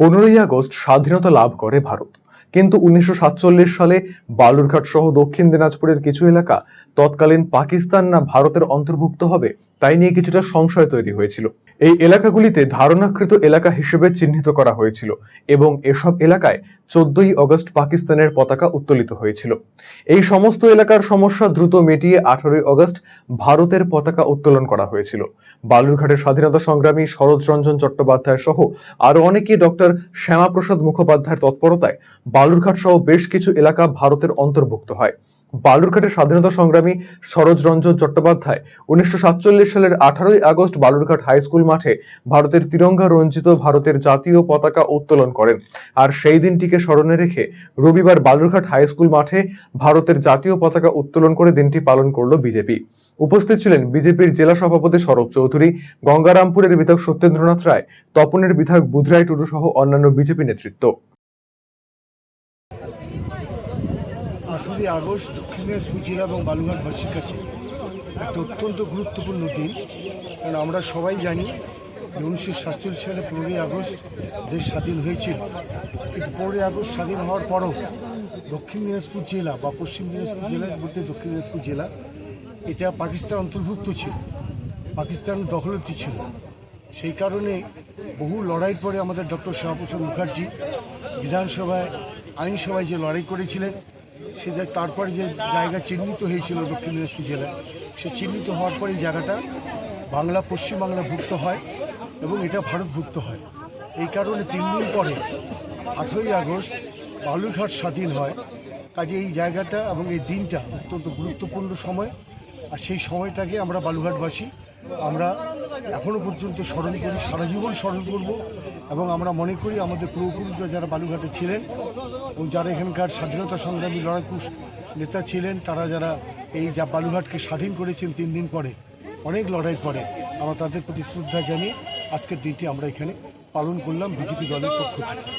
পনেরোই আগস্ট স্বাধীনতা লাভ করে ভারত। কিন্তু উনিশশো সাতচল্লিশ সালে বালুরঘাট সহ দক্ষিণ দিনাজপুরের কিছু এলাকা তৎকালীন পাকিস্তান না ভারতের অন্তর্ভুক্ত হবে, তাই নিয়ে কিছুটা সংশয় তৈরি হয়েছিল। এই এলাকাগুলিতে ধারণাকৃত এলাকা হিসেবে চিহ্নিত করা হয়েছিল এবং এসব এলাকায় চোদ্দই অগস্ট পাকিস্তানের পতাকা উত্তোলিত হয়েছিল। এই সমস্ত এলাকার সমস্যা দ্রুত মিটিয়ে আঠারোই অগস্ট ভারতের পতাকা উত্তোলন করা হয়েছিল। বালুরঘাটের স্বাধীনতা সংগ্রামী শরৎ রঞ্জন চট্টোপাধ্যায় সহ আরও অনেকে ডক্টর শ্যামাপ্রসাদ মুখোপাধ্যায়ের তৎপরতায় বালুরঘাট সহ বেশ কিছু এলাকা ভারতের অন্তর্ভুক্ত হয়। বালুরঘাটের স্বাধীনতা সংগ্রামী সরোজ রঞ্জন চট্টোপাধ্যায় উনিশশো সাতচল্লিশ সালের আঠারোই আগস্ট বালুরঘাট হাই স্কুল মাঠে ভারতের তিরঙ্গা রঞ্জিত ভারতের জাতীয় পতাকা উত্তোলন করেন। আর সেই দিনটিকে স্মরণে রেখে রবিবার বালুরঘাট হাই স্কুল মাঠে ভারতের জাতীয় পতাকা উত্তোলন করে দিনটি পালন করল বিজেপি। উপস্থিত ছিলেন বিজেপির জেলা সভাপতি সৌরভ চৌধুরী, গঙ্গারামপুরের বিধায়ক সত্যেন্দ্রনাথ রায়, তপনের বিধায়ক বুধরাই টুডু সহ অন্যান্য বিজেপি নেতৃত্ব। আঠেরোই আগস্ট দক্ষিণ দিনাজপুর জেলা এবং বালুঘাটবাসীর কাছে একটা অত্যন্ত গুরুত্বপূর্ণ দিন। কারণ আমরা সবাই জানি যে উনিশশো সাতচল্লিশ সালে পনেরোই আগস্ট দেশ স্বাধীন হয়েছিল। কিন্তু পনেরোই আগস্ট স্বাধীন হওয়ার পরও দক্ষিণ দিনাজপুর জেলা বা পশ্চিম দিনাজপুর জেলার মধ্যে দক্ষিণ দিনাজপুর জেলা এটা পাকিস্তান অন্তর্ভুক্ত ছিল, পাকিস্তান দখলতি ছিল। সেই কারণে বহু লড়াইয়ের পরে আমাদের ডক্টর শ্যামাপ্রসাদ মুখার্জি বিধানসভায়, আইনসভায় যে লড়াই করেছিলেন সে তারপরে যে জায়গা চিহ্নিত হয়েছিল দক্ষিণ দিনাজপুর জেলায়, সে চিহ্নিত হওয়ার পরে এই জায়গাটা বাংলা, পশ্চিমবাংলা ভুক্ত হয় এবং এটা ভারতভুক্ত হয়। এই কারণে তিন দিন পরে আঠেরোই আগস্ট বালুরঘাট স্বাধীন হয়। কাজে এই জায়গাটা এবং এই দিনটা অত্যন্ত গুরুত্বপূর্ণ সময়। আর সেই সময়টাকে আমরা বালুঘাটবাসী আমরা এখনও পর্যন্ত স্মরণ করি, সারা জীবন স্মরণ করব এবং আমরা মনে করি আমাদের পূর্বপুরুষরা যারা বালুঘাটে ছিলেন এবং যারা এখানকার স্বাধীনতা সংগ্রামী লড়াকু নেতা ছিলেন, তারা যারা এই যা বালুঘাটকে স্বাধীন করেছেন তিন দিন পরে, অনেক লড়াই পরে, আমরা তাদের প্রতি শ্রদ্ধা জানিয়ে আজকের দিনটি আমরা এখানে পালন করলাম বিজেপি দলের পক্ষ থেকে।